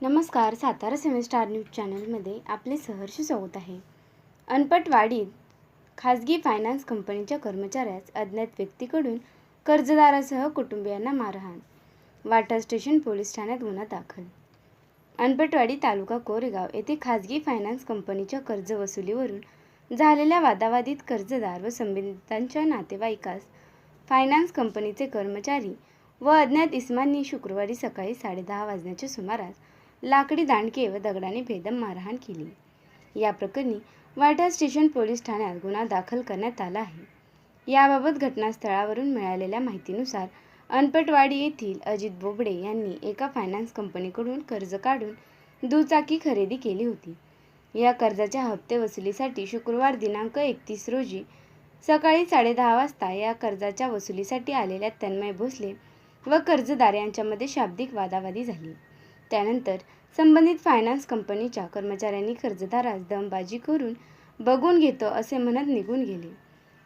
नमस्कार Satara semester news चॅनलमध्ये आपले सहर्ष स्वागत आहे. अनपटवाडीत खाजगी फायनान्स कंपनीच्या कर्मचाऱ्यास अज्ञात व्यक्तीकडून कर्जदारासह कुटुंबियांना मारहाण वाटा स्टेशन पोलीस ठाण्यात गुन्हा दाखल. अनपटवाडी तालुका कोरेगाव येथे खाजगी फायनान्स कंपनीच्या कर्ज वसुलीवरून झालेल्या वादावादीत कर्जदार व संबंधितांच्या नातेवाईकास फायनान्स कंपनीचे कर्मचारी व अज्ञात इस्मांनी शुक्रवारी सकाळी साडेदहा वाजण्याच्या सुमारास लाकडी दांडके व दगडाने बेदम मारहाण केली. या प्रकरणी वाटा स्टेशन पोलीस ठाण्यात गुन्हा दाखल करण्यात आला आहे. याबाबत घटनास्थळावरून मिळालेल्या माहितीनुसार अनपटवाडी येथील अजित बोबडे यांनी एका फायनान्स कंपनीकडून कर्ज काढून दुचाकी खरेदी केली होती. या कर्जाच्या हप्ते वसुलीसाठी शुक्रवार दिनांक एकतीस रोजी सकाळी साडेदहा वाजता या कर्जाच्या वसुलीसाठी आलेल्या तन्मय भोसले व कर्जदार यांच्यामध्ये शाब्दिक वादावादी झाली. त्यानंतर संबंधित फायनान्स कंपनीच्या कर्मचाऱ्यांनी कर्जदारास दमबाजी करून बघून घेतो असे म्हणत निघून गेले.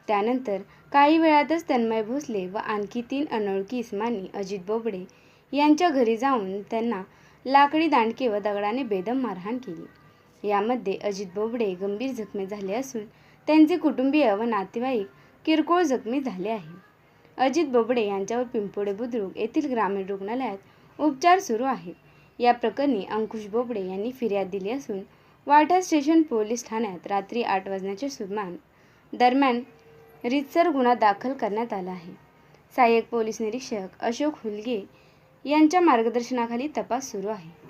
त्यानंतर काही वेळातच तन्मय भोसले व आणखी तीन अनोळखी इस्मानी अजित बोबडे यांच्या घरी जाऊन त्यांना लाकडी दांडके व दगडाने बेदम मारहाण केली. यामध्ये अजित बोबडे गंभीर जखमी झाले असून त्यांचे कुटुंबीय व नातेवाईक किरकोळ जखमी झाले आहे. अजित बोबडे यांच्यावर पिंपोडे बुद्रुक येथील ग्रामीण रुग्णालयात उपचार सुरू आहेत. या प्रकरणी अंकुश बोबडे यांनी फिर्याद दिली असून वाटा स्टेशन पोलीस ठाण्यात रात्री आठ वाजण्याच्या सुमान दरम्यान रितसर गुन्हा दाखल करण्यात आला आहे. सहाय्यक पोलीस निरीक्षक अशोक हुलगे यांच्या मार्गदर्शनाखाली तपास सुरू आहे.